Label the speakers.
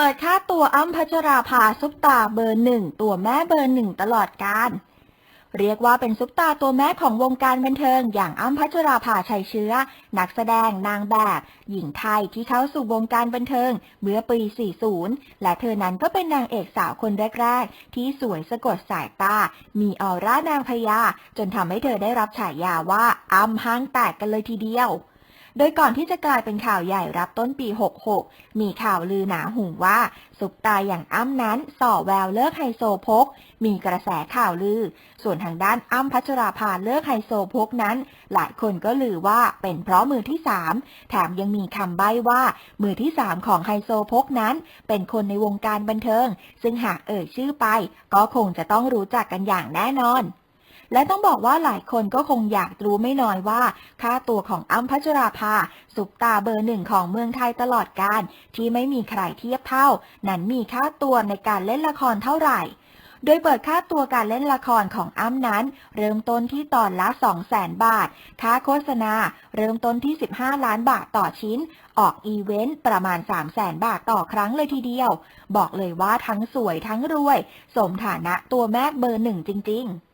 Speaker 1: เปิดค่าตัวอ้ำพัชราภาซุปตาเบอร์หนึ่งตัวแม่เบอร์หนึ่งตลอดกาลเรียกว่าเป็นซุปตาตัวแม่ของวงการบันเทิง อย่างอ้ำพัชราภาชัยเชื้อ นักแสดงนางแบบ หญิงไทยที่เข้าสู่วงการบันเทิง เมื่อปี 40 และเธอนั้นก็เป็นนางเอกสาวคนแรก ๆ ที่สวยสะกดสายตา มีออร่านางพญาจนทำให้เธอได้รับฉายาว่าอ้ำห้างแตกกันเลยทีเดียว โดยก่อนที่จะกลายเป็นข่าวใหญ่รับต้นปี 66 มีข่าวลือหนาหูว่า ซุปตาอย่างอ้ำนั้นส่อแววเลิกไฮโซโพก มีกระแสข่าวลือ ส่วนทางด้านอ้ำพัชราภาเลิกไฮโซโพกนั้น หลายคนก็ลือว่าเป็นเพราะมือที่สามแถมยังมีคำใบ้ว่า มือที่สามของไฮโซโพกนั้น เป็นคนในวงการบันเทิง ซึ่งหากเอ่ยชื่อไป ก็คงจะต้องรู้จักกันอย่างแน่นอน และต้องบอกว่าหลายคนก็คงอยากรู้ไม่น้อยว่า ค่าตัวของอ้ำพัชราภาซุปตาเบอร์หนึ่งของเมืองไทยตลอดการ ที่ไม่มีใครเทียบเท่า นั้นมีค่าตัวในการเล่นละครเท่าไหร่โดยเปิดค่าตัวการเล่นละครของอ้ำนั้น เริ่มต้นที่ตอนละ 2 0 0แสนบาท ค่าโฆษณา เริ่มต้นที่ 15 ล้านบาทต่อชิ้น ออกอีเวนต์ประมาณ 3 0 0แสนบาทต่อครั้งเลยทีเดียว บอกเลยว่าทั้งสวยทั้งรวย สมฐานะตัวแม่เบอร์หนึ่งจริง ๆ